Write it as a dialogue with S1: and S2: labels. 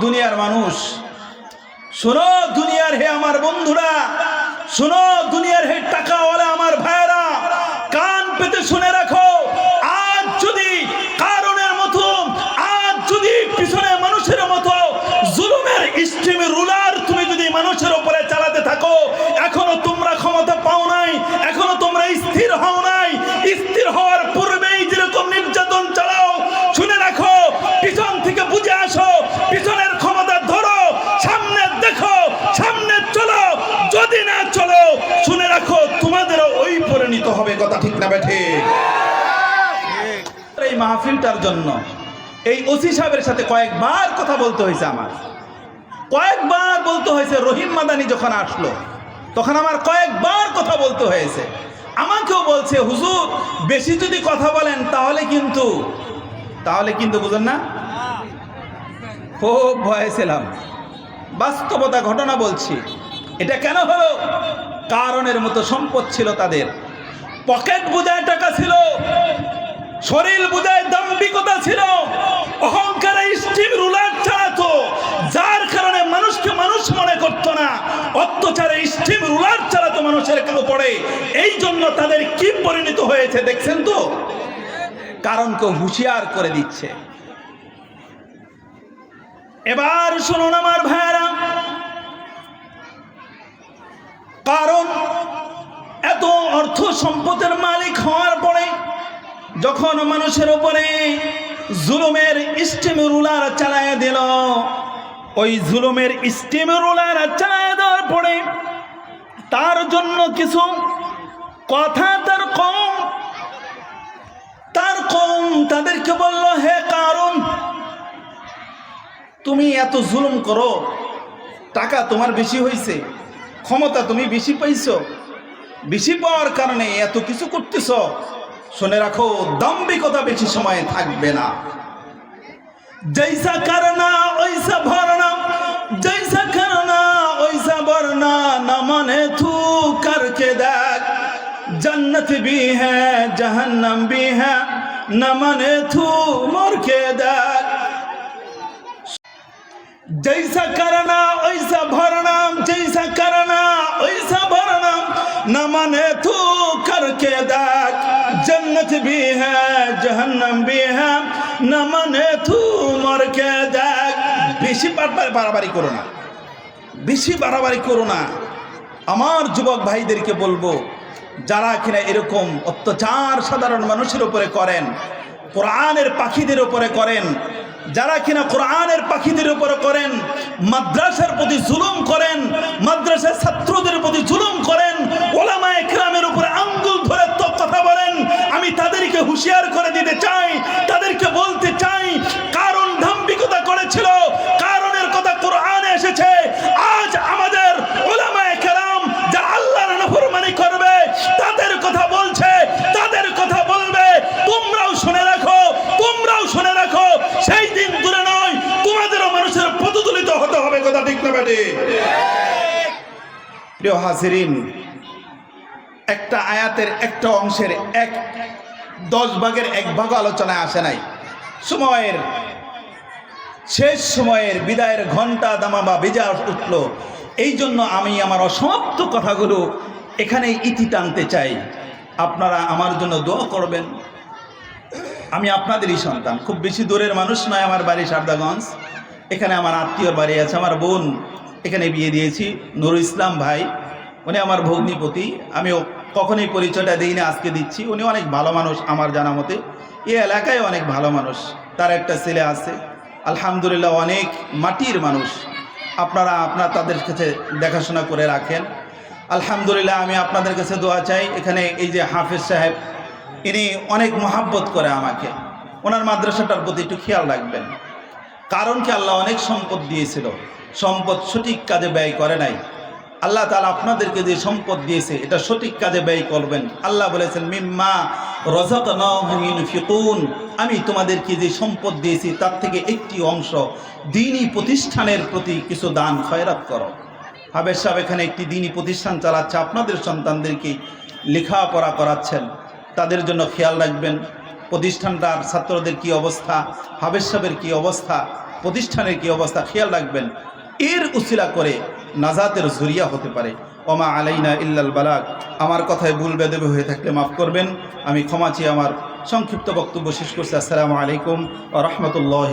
S1: দুনিয়ার মানুষ। শোনো দুনিয়ার হে আমার বন্ধুরা শোনো দুনিয়ার হে টাকাওয়ালা আমার ভাইয়েরা কান পেতে শুনে রাখো আজ যদি কারণের মতো আজ যদি পিছনে মানুষের মতো জুলুমের স্টিম রুলার তুমি যদি মানুষের উপরে চালাতে থাকো এখনও তোমরা ক্ষমতা পাও নাই এখনও তোমরা স্থির হও নাই স্থির হওয়ার পূর্বেই যেরকম নির্যাতন চালাও শুনে রাখো পিছন থেকে বুঝে আসো পিছনের ক্ষমতা ধরো সামনে দেখো সামনে চলো যদি না চলো শুনে রাখো তোমাদেরও ওই পরিণত হবে কথা ঠিক না বেঠে। এই মাহফিলটার জন্য এই ওসি সাহেবের সাথে কয়েকবার কথা বলতে হয়েছে আমার। কয়েকবার বলতে হয়েছে, রহিম মাদানি যখন আসলো, তখন আমার কয়েকবার কথা বলতে হয়েছে। আমাকেও বলছে, হুজুর, বেশি যদি কথা বলেন তাহলে কিন্তু তাহলে কিন্তু বুঝেন না? খুব ভয়ে ছিলাম। বাস্তবতা ঘটনা বলছি। এটা কেন হলো? কারণের মতো সম্পদ ছিল তাদের। পকেট বোঝায় টাকা ছিল, শরীর বোঝায় দাম্ভিকতা ছিল, অহংকারে স্টিম রুলার চালাতো যার কারণে মানুষকে মানুষ মনে করতো না, অত্যাচারে স্টিম রুলার চালাতো মানুষের উপরে এই জন্য তাদের কি পরিণত হয়েছে দেখছেন তো? কারণকে হুঁশিয়ার করে দিচ্ছে। এবার শুনুন আমার ভাইরা কারণ এত অর্থ সম্পদের মালিক হওয়ার পরে যখন মানুষের উপরে জুলুমের স্টিম রুলার চালায় দিল, ওই জুলুমের স্টিম রুলার চালায় দেওয়ার পরে তার জন্য কিছু কথা তার কম তার কম তাদেরকে বলল, হে কারণ তুমি এত জুলুম করো, টাকা তোমার বেশি হয়েছে ক্ষমতা তুমি বেশি পাইছো বেশি পাওয়ার কারণে এত কিছু করতেছ। শুনে রাখো দাম্বিকতা বেশি সময় থাকবে না। জৈসা কারণা ওইসা ভরণা, জৈসা কারণা ওইসা ভরনা না মানে থু করকে দেখ। জন্নত বি হ্যাঁ জাহান্নাম বি হ্যাঁ না মানে থু মরকে দেখ। জৈসা কারণা ওইসা ভরনা জৈসা কারণা کر کے دیکھ جنت بھی ہے جہنم بھی ہے نہ تو مر کے বেশি বাড়াবাড়ি করো না বেশি বাড়াবাড়ি করো না আমার যুবক ভাইদেরকে বলব, যারা কিনা এরকম অত্যাচার সাধারণ মানুষের উপরে করেন, কোরআনের পাখিদের উপরে করেন, যারা কিনা কোরআনের পাখিদের উপরে করেন, মাদ্রাসার প্রতি জুলুম করেন, মাদ্রাসার ছাত্রদের প্রতি জুলুম করেন ওলামা একরামের হুঁশিয়ার করে দিতে চাই, তাদেরকে বলতে চাই, কারণ ধাম্বিকতা করেছিল, কারণের কথা কোরআনে এসেছে। আজ আমাদের ওলামা একরাম যারা আল্লাহর নাফরমানি করবে, তাদের কথা বলছে, তাদের কথা বলবে। তোমরাও শুনে রাখো, তোমরাও শুনে রাখো। সেই দিন দূরে নয়, তোমাদেরও মানুষের প্রতিতুলিত হতে হবে কথা ঠিক না বেটে প্রিয় একটা আয়াতের একটা অংশের এক দশ ভাগের এক ভাগ আলোচনায় আসে নাই। সময়ের, শেষ সময়ের বিদায়ের ঘণ্টা দামা বা বেজা উঠল। এই জন্য আমি আমার অসমাপ্ত কথাগুলো এখানে ইতি টানতে চাই। আপনারা আমার জন্য দোয়া করবেন। আমি আপনাদেরই সন্তান। খুব বেশি দূরের মানুষ নয় আমার বাড়ি সারদাগঞ্জ। এখানে আমার আত্মীয় বাড়ি আছে, আমার বোন। এখানে বিয়ে দিয়েছি। নুরুল ইসলাম ভাই, উনি আমার ভগ্নিপতি। আমি কখনোই পরিচয়টা দিই না আজকে দিচ্ছি। উনি অনেক ভালো মানুষ আমার জানা মতে। এই এলাকায় অনেক ভালো মানুষ। তার একটা ছেলে আছে। আলহামদুলিল্লাহ অনেক মাটির মানুষ। আপনারা, আপনার তাদের কাছে দেখাশোনা করে রাখেন। আলহামদুলিল্লাহ, আমি আপনাদের কাছে দোয়া চাই। এখানে এই যে হাফেজ সাহেব, ইনি অনেক মহাব্বত করে আমাকে। ওনার মাদ্রাসাটার প্রতি একটু খেয়াল রাখবেন। কারণ কি আল্লাহ অনেক সম্পদ দিয়েছিল। সম্পদ সঠিক কাজে ব্যয় করে নাই। আল্লাহ তালা আপনাদেরকে যে সম্পদ দিয়েছে, এটা সঠিক কাজে ব্যয় করবেন। আল্লাহ বলেছেন, মিম্মা রজক ফিকুন আমি তোমাদেরকে যে সম্পদ দিয়েছি, তার থেকে একটি অংশ দিনই প্রতিষ্ঠানের প্রতি কিছু দান, খয়রাত করো। হাবের সাহেব এখানে একটি দিনই প্রতিষ্ঠান চালাচ্ছে, আপনাদের সন্তানদেরকে লেখাপড়া করাচ্ছেন। তাদের জন্য খেয়াল রাখবেন, প্রতিষ্ঠানটার ছাত্রদের কি অবস্থা হাবের সাহেবের কী অবস্থা, প্রতিষ্ঠানের কি অবস্থা, খেয়াল রাখবেন। এর উসিলা করে নাজাতের জুরিয়া হতে পারে। ওমা আলাইনা ইল্লাল বালাক আমার কথায় ভুল বেদেবে হয়ে থাকলে মাফ করবেন। আমি ক্ষমা চেয়ে আমার সংক্ষিপ্ত বক্তব্য শেষ করছি। আসসালামু আলাইকুম ও রহমতুল্লাহ